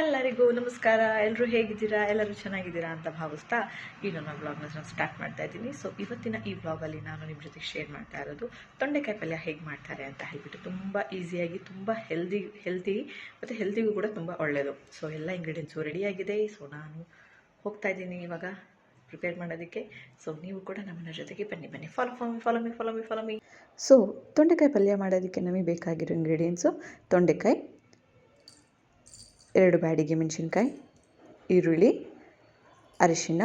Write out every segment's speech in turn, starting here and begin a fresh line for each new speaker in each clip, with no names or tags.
ಎಲ್ಲರಿಗೂ ನಮಸ್ಕಾರ. ಎಲ್ಲರೂ ಹೇಗಿದ್ದೀರಾ? ಎಲ್ಲರೂ ಚೆನ್ನಾಗಿದ್ದೀರಾ ಅಂತ ಭಾವಿಸ್ತಾ ಈ ನನ್ನ ವ್ಲಾಗ್ನ ನಾನು ಸ್ಟಾರ್ಟ್ ಮಾಡ್ತಾ ಇದ್ದೀನಿ. ಸೊ ಇವತ್ತಿನ ಈ ವ್ಲಾಗಲ್ಲಿ ನಾನು ನಿಮ್ಮ ಜೊತೆ ಶೇರ್ ಮಾಡ್ತಾ ಇರೋದು ತೊಂಡೆಕಾಯಿ ಪಲ್ಯ ಹೇಗೆ ಮಾಡ್ತಾರೆ ಅಂತ ಹೇಳ್ಬಿಟ್ಟು ತುಂಬ ಈಸಿಯಾಗಿ ತುಂಬ ಹೆಲ್ದಿ ಹೆಲ್ದಿ ಮತ್ತು ಹೆಲ್ದಿಗೂ ಕೂಡ ತುಂಬ ಒಳ್ಳೆಯದು ಸೊ ಎಲ್ಲ ಇಂಗ್ರೀಡಿಯೆಂಟ್ಸು ರೆಡಿಯಾಗಿದೆ ಸೊ ನಾನು ಹೋಗ್ತಾ ಇದ್ದೀನಿ ಇವಾಗ ಪ್ರಿಪೇರ್ ಮಾಡೋದಕ್ಕೆ. ಸೊ ನೀವು ಕೂಡ ನಮ್ಮನ್ನ ಜೊತೆಗೆ ಬನ್ನಿ ಬನ್ನಿ. Follow follow follow me follow me follow me so ತೊಂಡೆಕಾಯಿ ಪಲ್ಯ ಮಾಡೋದಕ್ಕೆ ನಮಗೆ ಬೇಕಾಗಿರೋ ಇಂಗ್ರೀಡಿಯೆಂಟ್ಸು ತೊಂಡೆಕಾಯಿ ಎರಡು ಬ್ಯಾಡಿಗೆ ಮೆಣಸಿನ್ಕಾಯಿ, ಈರುಳ್ಳಿ, ಅರಿಶಿಣ,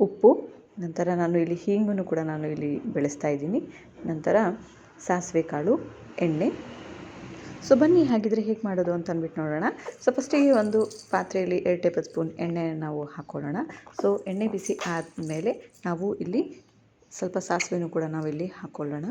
ಉಪ್ಪು. ನಂತರ ನಾನು ಇಲ್ಲಿ ಹೀಂಗನ್ನು ಕೂಡ ನಾನು ಇಲ್ಲಿ ಬೆಳೆಸ್ತಾ ಇದ್ದೀನಿ. ನಂತರ ಸಾಸಿವೆ ಕಾಳು, ಎಣ್ಣೆ. ಸೊ ಬನ್ನಿ ಹಾಗಿದ್ರೆ ಹೇಗೆ ಮಾಡೋದು ಅಂತ ಅಂದ್ಬಿಟ್ಟು ನೋಡೋಣ. ಸೊ ಫಸ್ಟಿಗೆ ಒಂದು ಪಾತ್ರೆಯಲ್ಲಿ ಎರಡು ಟೇಬಲ್ ಸ್ಪೂನ್ ಎಣ್ಣೆ ನಾವು ಹಾಕ್ಕೊಳ್ಳೋಣ ಸೊ ಎಣ್ಣೆ ಬಿಸಿ ಆದಮೇಲೆ ನಾವು ಇಲ್ಲಿ ಸ್ವಲ್ಪ ಸಾಸಿವೆನೂ ಕೂಡ ನಾವಿಲ್ಲಿ ಹಾಕ್ಕೊಳ್ಳೋಣ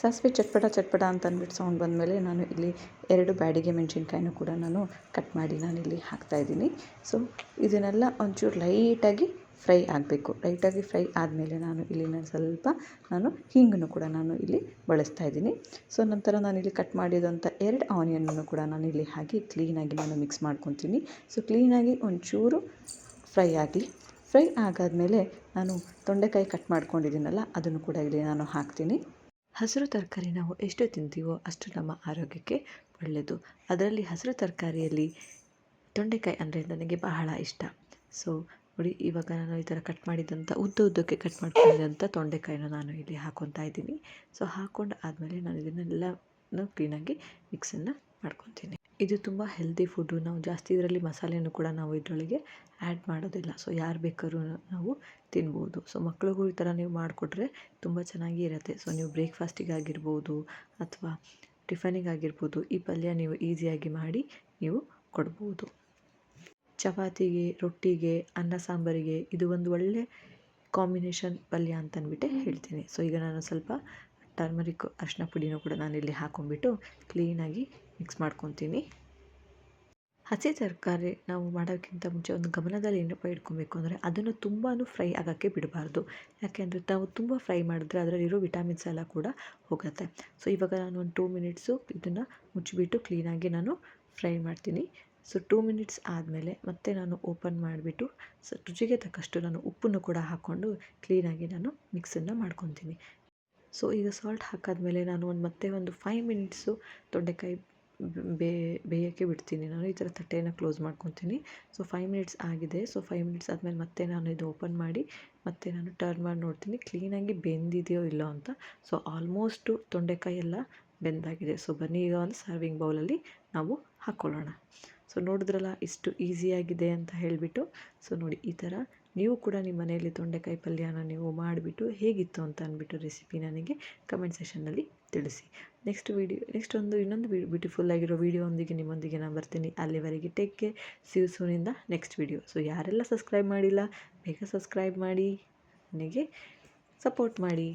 ಸಾಸಿವೆ ಚಟ್ಪಟ ಚಟ್ಪಟ ಅಂತ ಅಂದ್ಬಿಟ್ಟು ಸೌಂಡ್ ಬಂದಮೇಲೆ ನಾನು ಇಲ್ಲಿ ಎರಡು ಬ್ಯಾಡಿಗೆ ಮೆಣಸಿನ್ಕಾಯಿನೂ ಕೂಡ ನಾನು ಕಟ್ ಮಾಡಿ ನಾನಿಲ್ಲಿ ಹಾಕ್ತಾಯಿದ್ದೀನಿ ಸೊ ಇದನ್ನೆಲ್ಲ ಒಂಚೂರು ಲೈಟಾಗಿ ಫ್ರೈ ಆಗಬೇಕು. ಲೈಟಾಗಿ ಫ್ರೈ ಆದಮೇಲೆ ನಾನು ಇಲ್ಲಿ ನಾನು ಸ್ವಲ್ಪ ನಾನು ಹಿಂಗನ್ನು ಕೂಡ ನಾನು ಇಲ್ಲಿ ಬಳಸ್ತಾ ಇದ್ದೀನಿ. ಸೊ ನಂತರ ನಾನು ಇಲ್ಲಿ ಕಟ್ ಮಾಡಿದಂಥ ಎರಡು ಆನಿಯನನ್ನು ಕೂಡ ನಾನು ಇಲ್ಲಿ ಹಾಕಿ ಕ್ಲೀನಾಗಿ ನಾನು ಮಿಕ್ಸ್ ಮಾಡ್ಕೊತೀನಿ. ಸೊ ಕ್ಲೀನಾಗಿ ಒಂಚೂರು ಫ್ರೈ ಆಗಲಿ ಫ್ರೈ ಆಗಾದಮೇಲೆ ನಾನು ತೊಂಡೆಕಾಯಿ ಕಟ್ ಮಾಡ್ಕೊಂಡಿದ್ದೀನಲ್ಲ, ಅದನ್ನು ಕೂಡ ಇಲ್ಲಿ ನಾನು ಹಾಕ್ತೀನಿ. ಹಸಿರು ತರಕಾರಿ ನಾವು ಎಷ್ಟು ತಿಂತೀವೋ ಅಷ್ಟು ನಮ್ಮ ಆರೋಗ್ಯಕ್ಕೆ ಒಳ್ಳೆಯದು. ಅದರಲ್ಲಿ ಹಸಿರು ತರಕಾರಿಯಲ್ಲಿ ತೊಂಡೆಕಾಯಿ ಅಂದರೆ ನನಗೆ ಬಹಳ ಇಷ್ಟ. ಸೊ ನೋಡಿ, ಇವಾಗ ನಾನು ಈ ಥರ ಕಟ್ ಮಾಡಿದಂಥ ಉದ್ದ ಉದ್ದಕ್ಕೆ ಕಟ್ ಮಾಡ್ಕೊಂಡಿದ್ದಂಥ ತೊಂಡೆಕಾಯಿನ ನಾನು ಇಲ್ಲಿ ಹಾಕೊತಾ ಇದ್ದೀನಿ. ಸೊ ಹಾಕ್ಕೊಂಡು ಆದಮೇಲೆ ನಾನು ಇದನ್ನೆಲ್ಲ ಕ್ಲೀನಾಗಿ ಮಿಕ್ಸನ್ನು ಮಾಡ್ಕೊತೀನಿ. ಇದು ತುಂಬ ಹೆಲ್ದಿ ಫುಡ್ಡು ನಾವು ಜಾಸ್ತಿ ಇದರಲ್ಲಿ ಮಸಾಲೆಯನ್ನು ಕೂಡ ನಾವು ಇದರೊಳಗೆ ಆ್ಯಡ್ ಮಾಡೋದಿಲ್ಲ. ಸೊ ಯಾರು ಬೇಕಾದ್ರು ನಾವು ತಿನ್ಬೋದು. ಸೊ ಮಕ್ಳಿಗೂ ಈ ಥರ ನೀವು ಮಾಡಿಕೊಟ್ರೆ ತುಂಬ ಚೆನ್ನಾಗಿ ಇರುತ್ತೆ. ಸೊ ನೀವು ಬ್ರೇಕ್ಫಾಸ್ಟಿಗಾಗಿರ್ಬೋದು ಅಥವಾ ಟಿಫನಿಗಾಗಿರ್ಬೋದು, ಈ ಪಲ್ಯ ನೀವು ಈಸಿಯಾಗಿ ಮಾಡಿ ನೀವು ಕೊಡ್ಬೋದು. ಚಪಾತಿಗೆ, ರೊಟ್ಟಿಗೆ, ಅನ್ನ ಸಾಂಬಾರಿಗೆ ಇದು ಒಂದು ಒಳ್ಳೆ ಕಾಂಬಿನೇಷನ್ ಪಲ್ಯ ಅಂತ ಹೇಳ್ತೀನಿ. ಸೊ ಈಗ ನಾನು ಸ್ವಲ್ಪ ಟರ್ಮರಿಕ್ ಅರಿಶಿನ ಪುಡಿನೂ ಕೂಡ ನಾನಿಲ್ಲಿ ಹಾಕೊಂಡ್ಬಿಟ್ಟು ಕ್ಲೀನಾಗಿ ಮಿಕ್ಸ್ ಮಾಡ್ಕೊತೀನಿ. ಹಸಿ ತರಕಾರಿ ನಾವು ಮಾಡೋಕ್ಕಿಂತ ಮುಂಚೆ ಒಂದು ಗಮನದಲ್ಲಿ ಏನಪ್ಪ ಇಟ್ಕೊಬೇಕು ಅಂದರೆ ಅದನ್ನು ತುಂಬಾ ಫ್ರೈ ಆಗೋಕ್ಕೆ ಬಿಡಬಾರ್ದು. ಯಾಕೆಂದರೆ ನಾವು ತುಂಬ ಫ್ರೈ ಮಾಡಿದ್ರೆ ಅದರಲ್ಲಿರೋ ವಿಟಾಮಿನ್ಸ್ ಎಲ್ಲ ಕೂಡ ಹೋಗುತ್ತೆ. ಸೊ ಇವಾಗ ನಾನು ಒಂದು ಟೂ ಮಿನಿಟ್ಸು ಇದನ್ನು ಮುಚ್ಚಿಬಿಟ್ಟು ಕ್ಲೀನಾಗಿ ನಾನು ಫ್ರೈ ಮಾಡ್ತೀನಿ. ಸೊ ಟೂ ಮಿನಿಟ್ಸ್ ಆದಮೇಲೆ ಮತ್ತೆ ನಾನು ಓಪನ್ ಮಾಡಿಬಿಟ್ಟು ಸೊ ರುಚಿಗೆ ತಕ್ಕಷ್ಟು ನಾನು ಉಪ್ಪನ್ನು ಕೂಡ ಹಾಕ್ಕೊಂಡು ಕ್ಲೀನಾಗಿ ನಾನು ಮಿಕ್ಸನ್ನು ಮಾಡ್ಕೊತೀನಿ. ಸೊ ಈಗ ಸಾಲ್ಟ್ ಹಾಕಾದ್ಮೇಲೆ ನಾನು ಒಂದು ಮತ್ತೆ ಒಂದು ಫೈವ್ ಮಿನಿಟ್ಸು ತೊಂಡೆಕಾಯಿ ಬೇ, ಬೇಯೋಕ್ಕೆ ಬಿಡ್ತೀನಿ. ನಾನು ಈ ಥರ ತಟ್ಟೆಯನ್ನು ಕ್ಲೋಸ್ ಮಾಡ್ಕೊತೀನಿ. ಸೊ ಫೈವ್ ಮಿನಿಟ್ಸ್ ಆಗಿದೆ. ಸೊ ಫೈವ್ ಮಿನಿಟ್ಸ್ ಆದಮೇಲೆ ಮತ್ತೆ ನಾನು ಇದು ಓಪನ್ ಮಾಡಿ, ಮತ್ತೆ ನಾನು ಟರ್ನ್ ಮಾಡಿ ನೋಡ್ತೀನಿ. ಕ್ಲೀನಾಗಿ ಬೆಂದಿದೆಯೋ ಇಲ್ಲೋ ಅಂತ. ಸೊ ಆಲ್ಮೋಸ್ಟು ತೊಂಡೆಕಾಯಿ ಎಲ್ಲ ಬೆಂದಾಗಿದೆ. ಸೊ ಬನ್ನಿ, ಈಗ ಒಂದು ಸರ್ವಿಂಗ್ ಬೌಲಲ್ಲಿ ನಾವು ಹಾಕ್ಕೊಳ್ಳೋಣ ಸೊ ನೋಡಿದ್ರಲ್ಲ ಇಷ್ಟು ಈಸಿಯಾಗಿದೆ ಅಂತ ಹೇಳಿಬಿಟ್ಟು. ಸೊ ನೋಡಿ, ಈ ಥರ ನೀವು ಕೂಡ ನಿಮ್ಮ ಮನೆಯಲ್ಲಿ ತೊಂಡೆಕಾಯಿ ಪಲ್ಯನ ನೀವು ಮಾಡಿಬಿಟ್ಟು ಹೇಗಿತ್ತು ಅಂತ ಅಂದ್ಬಿಟ್ಟು ರೆಸಿಪಿ ನನಗೆ ಕಮೆಂಟ್ ಸೆಷನ್ನಲ್ಲಿ ತಿಳಿಸಿ. ನೆಕ್ಸ್ಟ್ ವೀಡಿಯೋ ನೆಕ್ಸ್ಟ್ ಒಂದು ಇನ್ನೊಂದು ಬ್ಯೂಟಿಫುಲ್ ಆಗಿರೋ ವೀಡಿಯೋದೊಂದಿಗೆ ನಿಮ್ಮೊಂದಿಗೆ ನಾನು ಬರ್ತೀನಿ. ಅಲ್ಲಿವರೆಗೆ ಟೇಕ್ ಕೇರ್ ಸಿವ್ ಸೂನಿಂದ ನೆಕ್ಸ್ಟ್ ವೀಡಿಯೋ ಸೊ ಯಾರೆಲ್ಲ ಸಬ್ಸ್ಕ್ರೈಬ್ ಮಾಡಿಲ್ಲ, ಬೇಗ ಸಬ್ಸ್ಕ್ರೈಬ್ ಮಾಡಿ. ನನಗೆ ಸಪೋರ್ಟ್ ಮಾಡಿ.